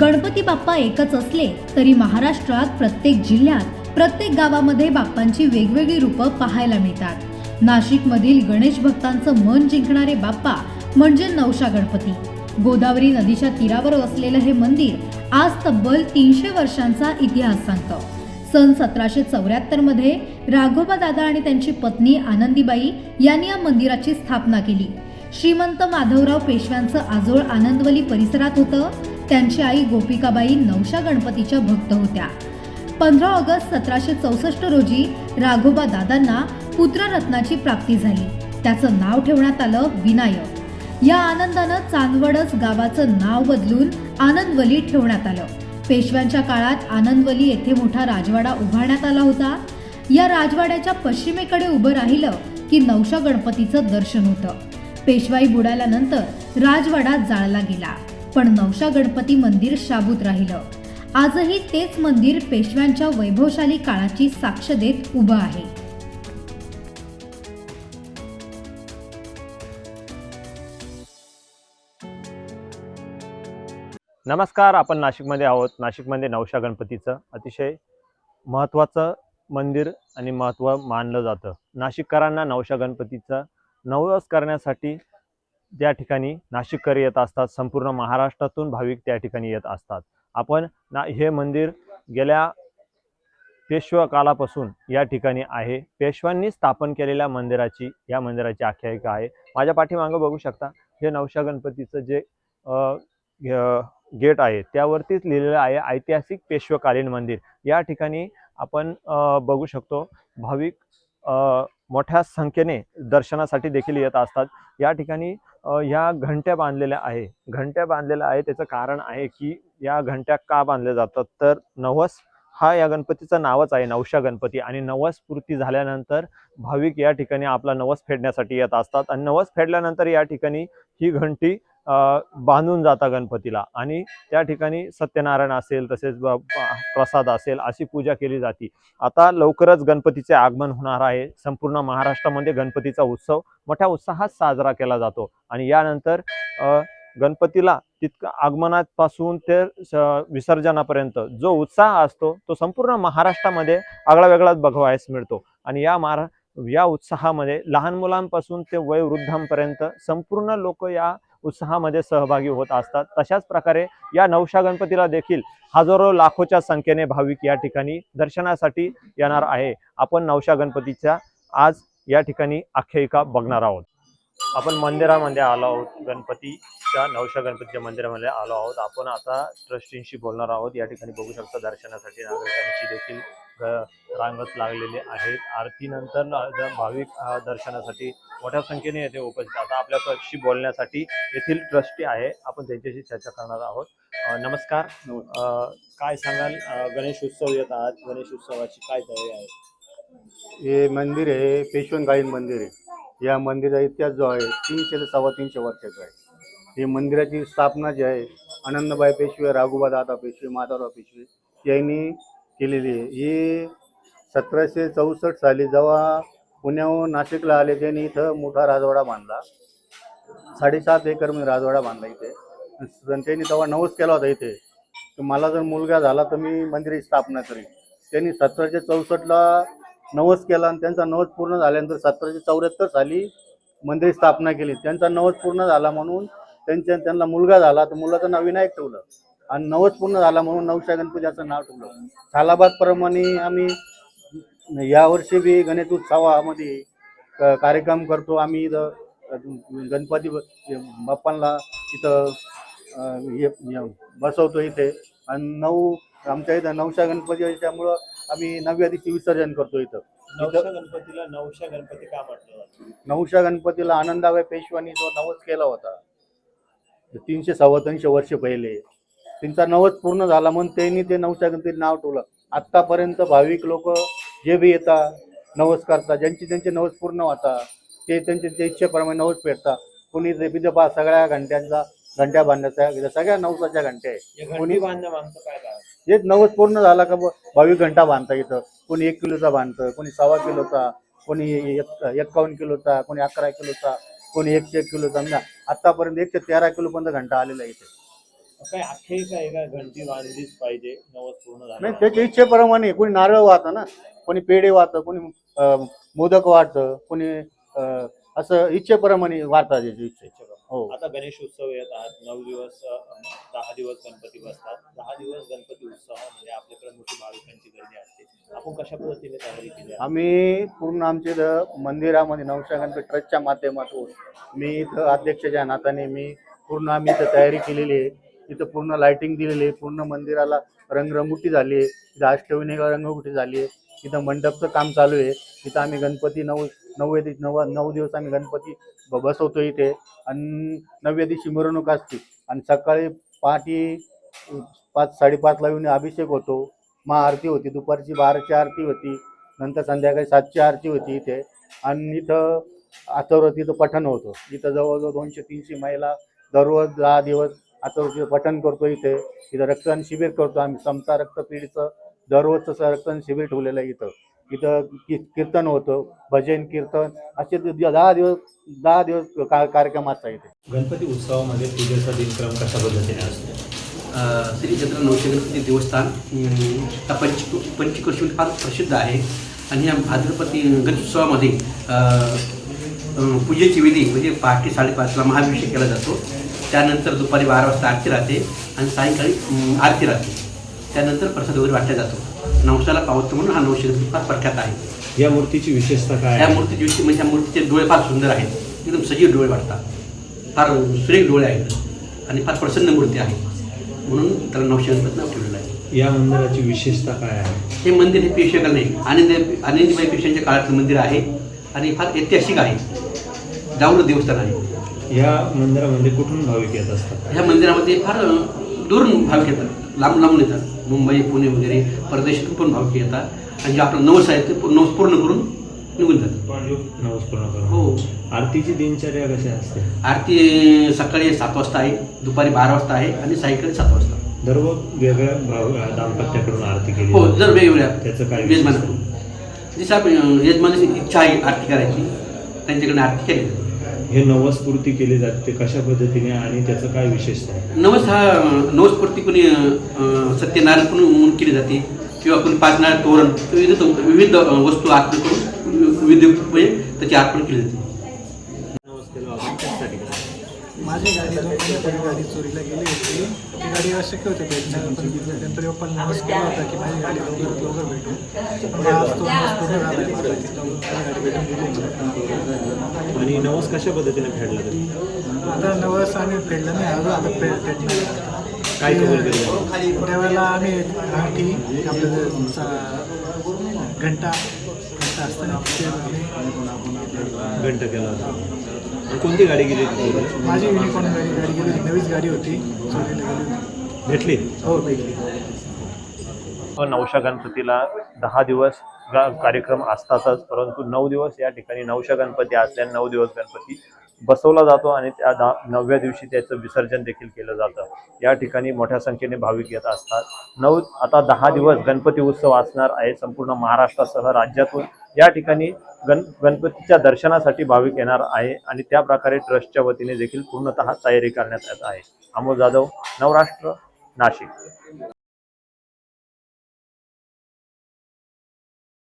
गणपती बाप्पा एकच असले तरी महाराष्ट्रात प्रत्येक जिल्ह्यात प्रत्येक गावामध्ये बाप्पांची वेगवेगळी रूपं पाहायला मिळतात. नाशिकमधील गणेश भक्तांचं मन जिंकणारे बाप्पा म्हणजे नवशा गणपती. गोदावरी नदीच्या तीरावर वसलेलं हे मंदिर आज तब्बल तीनशे वर्षांचा इतिहास सांगतं. सन सतराशे चौऱ्याहत्तरमध्ये राघोबा दादा आणि त्यांची पत्नी आनंदीबाई यांनी या मंदिराची स्थापना केली. श्रीमंत माधवराव पेशव्यांचं आजोळ आनंदवली परिसरात होतं. त्यांची आई गोपिकाबाई नवशा गणपतीच्या भक्त होत्या. पंधरा ऑगस्ट सतराशे चौसष्ट रोजी राघोबा दादांना पुत्ररत्नाची प्राप्ती झाली. त्याचं नाव ठेवण्यात आलं विनायक. या आनंदानं चांदवडच गावाचं नाव बदलून आनंदवली ठेवण्यात आलं. पेशव्यांच्या काळात आनंदवली येथे मोठा राजवाडा उभारण्यात आला होता. या राजवाड्याच्या पश्चिमेकडे उभं राहिलं की नवशा गणपतीचं दर्शन होतं. पेशवाई बुडाल्यानंतर राजवाडा जाळला गेला. पण नवशा गणपती मंदिर शाबूत राहिलं. आजही तेच मंदिर पेशव्यांच्या वैभवशाली काळाची साक्ष देत उभं आहे. नमस्कार आपण नाशिकमध्ये आहोत. नाशिकमध्ये नवशा गणपतीचं अतिशय महत्त्वाचं मंदिर आणि महत्त्व मानलं जातं. नाशिककरांना नवशा गणपतीचं नवस करण्यासाठी त्या ठिकाणी नाशिककर येत असतात. संपूर्ण महाराष्ट्रातून भाविक त्या ठिकाणी येत असतात. आपण ना हे मंदिर गेल्या पेशवा कालापासून या ठिकाणी आहे. पेशवांनी स्थापन केलेल्या मंदिराची या मंदिराची आख्यायिका आहे. माझ्या पाठीमागं बघू शकता हे नवशा गणपतीचं जे गेट आहे त्यावरतीच लिहिलेलं आहे ऐतिहासिक पेशवकालीन मंदिर. या ठिकाणी आपण बघू शकतो भाविक मोठ्या संख्येने दर्शनासाठी देखील येत असतात. या ठिकाणी या ह्या घंट्या बांधलेल्या आहे. घंट्या बांधलेल्या आहे त्याचं कारण आहे की या घंट्या का बांधल्या जातात? तर नवस हा या गणपतीचं नावच आहे नवशा गणपती. आणि नवस पूर्ती झाल्यानंतर भाविक या ठिकाणी आपला नवस फेडण्यासाठी येत असतात. आणि नवस फेडल्यानंतर या ठिकाणी ही घंटी बांधून जाता गणपतीला. आणि त्या ठिकाणी सत्यनारायण असेल तसेच प्रसाद असेल अशी पूजा केली जाते. आता लवकरच गणपतीचे आगमन होणार आहे. संपूर्ण महाराष्ट्रामध्ये गणपतीचा उत्सव मोठ्या उत्साहात साजरा केला जातो. आणि यानंतर गणपतीला तितकं आगमनापासून ते स- विसर्जनापर्यंत जो उत्साह असतो तो संपूर्ण महाराष्ट्रामध्ये आगळा वेगळाच बघवायस मिळतो. आणि या महारा या उत्साहामध्ये लहान मुलांपासून ते वयोवृद्धांपर्यंत संपूर्ण लोक या उत्साहामध्ये सहभागी होत असतात. तशाच प्रकारे या नवशा गणपतीला देखील हजारो लाखोच्या संख्येने भाविक या ठिकाणी दर्शनासाठी येणार आहे. आपण नवशा गणपतीच्या आज या ठिकाणी आख्यायिका बघणार आहोत. आपण मंदिरामध्ये आलो आहोत. गणपतीच्या नवशा गणपतीच्या मंदिरामध्ये आलो आहोत. आपण आता ट्रस्टींशी बोलणार आहोत. या ठिकाणी बघू शकता दर्शनासाठी नागरिकांची देखील रांगत लागलेली आहेत. आरतीनंतर भाविक दर्शनासाठी मोठ्या संख्येने येथे उपस्थित आता आपल्याशी बोलण्यासाठी येथील ट्रस्टी आहे. आपण त्यांच्याशी चर्चा करणार आहोत. नमस्कार. काय सांगाल? गणेश उत्सव येत आहात. गणेश उत्सवाची काय तयारी आहे? हे मंदिर आहे. पेशवनकालीन मंदिर आहे. या मंदिराचा इतिहास जो आहे तीनशे ते सव्वा तीनशे वर्षाचा आहे. हे मंदिराची स्थापना जी आहे आनंदबाई पेशवे राघुबा दादा पेशवे माधवराव पेशवे यांनी केलेली आहे. ही सतराशे चौसष्ट साली जेव्हा पुण्याहून नाशिकला आले त्यांनी इथं मोठा राजवाडा बांधला. साडेसात एकर मी राजवाडा बांधला इथे. त्यांनी तेव्हा नवस केला होता इथे. मला जर मुलगा झाला तर मी मंदिराची स्थापना करेन. त्यांनी सतराशे चौसष्टला नवस केला आणि त्यांचा नवस पूर्ण झाल्यानंतर सतराशे चौऱ्याहत्तर साली मंदिर स्थापना केली. त्यांचा नवस पूर्ण झाला म्हणून त्यांच्या त्यांना मुलगा झाला तर मुलाचं नाव विनायक ठेवलं. आणि नवस पूर्ण झाला म्हणून नवशा गणपती असं नाव ठेवलं. सालाबाद प्रमाणे आम्ही यावर्षी बी गणेश उत्सवामध्ये कार्यक्रम करतो. आम्ही इथं गणपती बाप्पांना इथं बसवतो इथे. आणि नऊ आमच्या इथं नवशा गणपती त्यामुळं आम्ही नवव्या दिवशी विसर्जन करतो इथं. नवशा गणपतीला नवशा गणपती का म्हटलं? नवशा गणपतीला आनंदाबाई पेशवानी जो नवस केला होता तीनशे सव्वा वर्ष पहिले. त्यांचा नवस पूर्ण झाला म्हणून त्यांनी ते गणपती नाव ठेवलं. आत्तापर्यंत भाविक लोक जे बी येतात नवस करतात ज्यांचे त्यांचे नवस पूर्ण होतात ते त्यांच्या त्या इच्छेप्रमाणे नवस फेडतात कोणी विदर्भात सगळ्या घंट्यांचा घंट्या बांधण्याचा सगळ्या नवसाच्या घंट्या आहे कोणी- हेच नवस पूर्ण झाला का भाविक घंटा बांधता इथं. कोणी एक किलोचा बांधतं कोणी सव्वा किलोचा कोणी एक- एक्कावन्न किलोचा कोणी अकरा किलोचा कोणी एकशे एक किलोचा. म्हणजे आतापर्यंत एकशे तेरा किलो पर्यंत घंटा आलेला आहे इथे. काय आख्यायिका आहे का घंटी बांधलीच पाहिजे. नवस पूर्ण नाही झालं त्याच्या इच्छेप्रमाणे कोणी नारळ वाहतं ना कोणी पेढे वाहतं कोणी अं, मोदक वाहतं कोणी अं, असं इच्छेप्रमाणे वाहतात त्याची इच्छे. हो. आता गणेश उत्सव येत आहेत. नऊ दिवस अ, दहा दिवस गणपती बसतात. दहा दिवस गणपती उत्सवामध्ये आपल्याकडे मोठी भाविकांची गर्दी असते. आपण कशा पद्धतीने तयारी केली आहे? आम्ही पूर्ण आमच्या इथं मंदिरामध्ये नवशा गणपती ट्रस्टच्या माध्यमातून मी इथं अध्यक्षाच्या नात्याने मी पूर्ण आम्ही इथं तयारी केलेली आहे. तिथं पूर्ण लाइटिंग दिलेली आहे. पूर्ण मंदिराला रंगरंगोटी झाली आहे. तिथं अष्टविनायक रंगरंगोटी झाली आहे. तिथं मंडपचं काम चालू आहे. तिथं आम्ही गणपती नऊ नवव्या दिवशी नऊ नऊ दिवस आम्ही गणपती ब- बसवतो इथे. आणि नवव्या दिवशी मिरवणूक असते. आणि सकाळी पहाटे पाच साडेपाचला येऊन अभिषेक होतो. महाआरती होती. दुपारची बाराची आरती होती. नंतर संध्याकाळी सातची आरती होती इथे. आणि इथं अथर्वतीचं पठण होतं. इथं जवळजवळ दोनशे तीनशे महिला दररोज दहा दिवस अथर्वतीचं पठण करतो इथे. इथं रक्तदान शिबिर करतो आम्ही. समता रक्तपेढीचं दररोजचं रक्तदान शिबिर ठेवलेलं आहे इथं. इथं की कीर्तन होतं. भजन कीर्तन असे दहा दिवस दहा दिवस का कार्यक्रम असतात इथे. गणपती उत्सवामध्ये पूजेचा दिनक्रम कशा पद्धतीने असतो? अ, श्री चंद्र नवशे गणपती देवस्थान हा पंच पंचकृषी फार प्रसिद्ध आहे. आणि या भाद्रपती गणेशोत्सवामध्ये पूजेची विधी म्हणजे पहाटे साडेपाचला महाभिषेक केला जातो. त्यानंतर दुपारी बारा वाजता आरती राहते आणि सायंकाळी आरती राहते. त्यानंतर प्रसाद वगैरे वाटला जातो. नवसाला पावतो म्हणून हा नवशे फार प्रख्यात आहे. या मूर्तीची विशेषता काय या? मूर्तीची विषयी म्हणजे या मूर्तीचे डोळे फार सुंदर आहेत. एकदम सजीव डोळे वाटतात. फार सुरेख डोळे आहेत आणि फार प्रसन्न मूर्ती आहे. म्हणून त्याला नवशे गणपती नाव ठेवलेलं आहे. या मंदिराची विशेषता काय आहे? हे मंदिर हे पेशवेकर नाही आनंद आनंदीबाई पेशव्यांच्या काळातलं मंदिर आहे आणि फार ऐतिहासिक आहे. जाऊन देवस्थान आहे. या मंदिरामध्ये कुठून भाविक येत असतात? ह्या मंदिरामध्ये फार दुरून भाविक येतात. लांब लांबून येतात मुंबई पुणे वगैरे परदेशातून पण भाविक येतात. आणि जे आपलं नवस आहे ते नवस पूर्ण करून निघून जातात. नवस पूर्ण करून. हो. आरतीची दिनचर्या कशी असते? आरती सकाळी सात वाजता आहे दुपारी बारा वाजता आहे आणि सायंकाळी सात वाजता. दररोज वेगळ्या भाव दाम्पत्याकडून आरती केली हो. जर वेगवेगळ्या त्याचं काय यजमानाकडून. जसं आपण यजमानाची इच्छा आहे आरती करायची त्यांच्याकडे आरती केली जाते. हे नवसपूर्ती केली जाते कशा पद्धतीने आणि त्याचं काय विशेषता आहे? नवस हा नवसपूर्ती कोणी सत्यनारायण पण म्हणून केली जाते किंवा कोणी पाच नारायण तोरण विविध विविध वस्तू अर्पण करून विविध म्हणजे त्याची अर्पण केली जाते नवस केला आपण त्यासाठी केला. माझी गाडी दोन महिन्यापूर्वी गाडी चोरीला गेली होती. ती गाडी शक्य होते भेटणं पण नमस केला होता की माझी गाडी लवकरात लवकर भेटू. पण आज तो नवस पूर्ण झाला आहे माझा की लवकर माझी गाडी भेटून गेली. आणि नवस कशा पद्धतीने फेडला आता नवस आम्ही फेडलं नाही. अजून आता फेड काय त्यावेळेला आम्ही अंगठी आपलं घंटा घंटा असतं ना ते आम्ही घंट केला होता. कोणती गाडी गेली होती? माझी युनिकॉर्न गाडी गाडी गेली होती. नवीच गाडी होती. चोरीला गेली होती. भेटली हो भेटली नवशा गणपतीला दहा दिवस गा- कार्यक्रम असतातच परंतु नऊ दिवस या ठिकाणी नवशा गणपती असल्याने नऊ दिवस गणपती बसवला जातो आणि त्या दहा नवव्या दिवशी त्याचं विसर्जन देखील केलं जातं. या ठिकाणी मोठ्या संख्येने भाविक येत असतात. नऊ आता दहा दिवस गणपती उत्सव असणार आहे. संपूर्ण महाराष्ट्रासह राज्यातून या ठिकाणी गण गणपतीच्या दर्शनासाठी भाविक येणार आहे आणि त्या प्रकारे ट्रस्टच्या वतीने देखील पूर्णतः तयारी करण्यात येत आहे. अमोल जाधव नवराष्ट्र नाशिक.